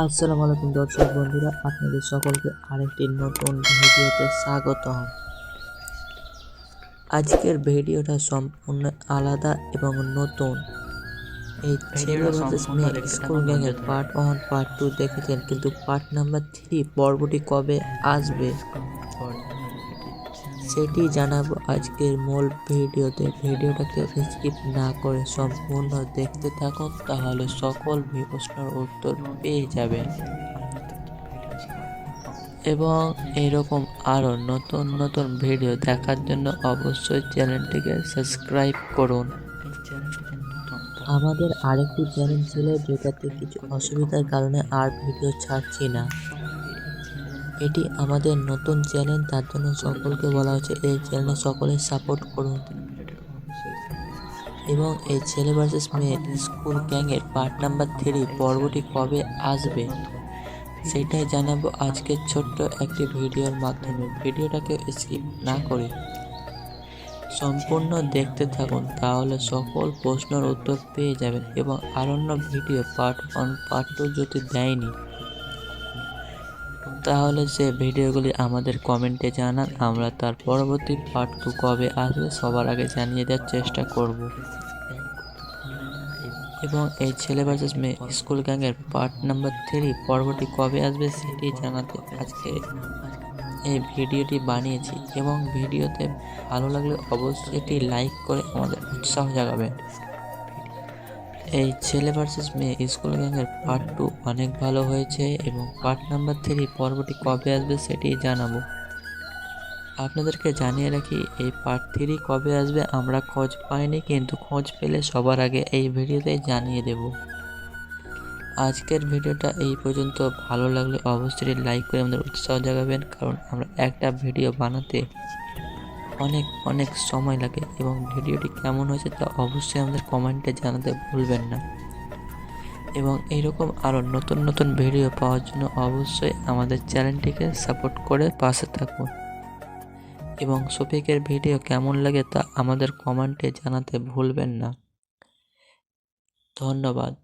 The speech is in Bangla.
আসসালামু আলাইকুম দর্শক বন্ধুরা আপনাদের সকলকে আরেকটি নতুন ভিডিওতে স্বাগত আজকের ভিডিওটা সম্পূর্ণ আলাদা এবং নতুন। এই ছেলে ভিডিওটা ভার্সেস সম্পূর্ণ মেয়ে স্কুল গ্যাংয়ের পার্ট ওয়ান পার্ট টু দেখেছেন কিন্তু পার্ট নাম্বার থ্রি পর্বটি কবে আসবে? সেটি জানাব আজকের মূল ভিডিওতে। ভিডিওটাকে স্কিপ না করে সম্পূর্ণ দেখতে থাকুন, তাহলে সকল প্রশ্নের উত্তর পেয়ে যাবেন। এবং এরকম আরও নতুন নতুন ভিডিও দেখার জন্য অবশ্যই চ্যানেলটিকে সাবস্ক্রাইব করুন। আমাদের আরেকটি চ্যানেল ছিল যেটাতে কিছু অসুবিধার কারণে আর ভিডিও ছাড়ছি না। এটি আমাদের নতুন চ্যানেল তার জন্য সকলকে বলা হচ্ছে এই চ্যানেলে সকলে সাপোর্ট করুন। এবং এই ছেলে ভার্সেস মেয়ে স্কুল গ্যাংয়ের পার্ট নাম্বার থ্রি পর্বটি কবে আসবে, সেটাই জানাব আজকের ছোট্ট একটি ভিডিওর মাধ্যমে। ভিডিওটাকে স্কিপ না করে সম্পূর্ণ দেখতে থাকুন, তাহলে সকল প্রশ্নের উত্তর পেয়ে যাবেন এবং আরণ্য video part one part two যদি দেয়নি তাহলে সে ভিডিওগুলি আমাদের কমেন্টে জানান, আমরা তার পরবর্তী পার্ট টু কবে আসবে সবার আগে জানিয়ে দেওয়ার চেষ্টা করব। এবং এই ছেলে ভার্সেস মেয়ে স্কুল গ্যাংয়ের পার্ট নাম্বার থ্রি পর্বটি কবে আসবে সেটি জানাতে আজকে এই ভিডিওটি বানিয়েছি। এবং ভিডিওতে ভালো লাগলে অবশ্যই এটি লাইক করে আমাদের উৎসাহ জাগাবেন। এই ছেলে ভার্সেস মেয়ে স্কুল গ্যাংয়ের পার্ট টু অনেক ভালো হয়েছে এবং পার্ট নাম্বার থ্রি পর্বটি কবে আসবে সেটি জানাব। আপনাদেরকে জানিয়ে রাখি, এই পার্ট থ্রি কবে আসবে আমরা খোঁজ পাইনি, কিন্তু খোঁজ পেলে সবার আগে এই ভিডিওতে জানিয়ে দেব। আজকের ভিডিওটা এই পর্যন্ত। ভালো লাগলে অবশ্যই লাইক করে আমাদের উৎসাহ জাগাবেন, কারণ আমরা একটা ভিডিও বানাতে অনেক অনেক সময় লাগে এবং ভিডিওটি কেমন হয়েছে তা অবশ্যই আমাদের কমেন্টে জানাতে ভুলবেন না। এবং এইরকম আরও নতুন নতুন ভিডিও পাওয়ার জন্য অবশ্যই আমাদের চ্যানেলটিকে সাপোর্ট করে পাশে থাকুন। এবং শফিকের ভিডিও কেমন লাগে তা আমাদের কমেন্টে জানাতে ভুলবেন না। ধন্যবাদ।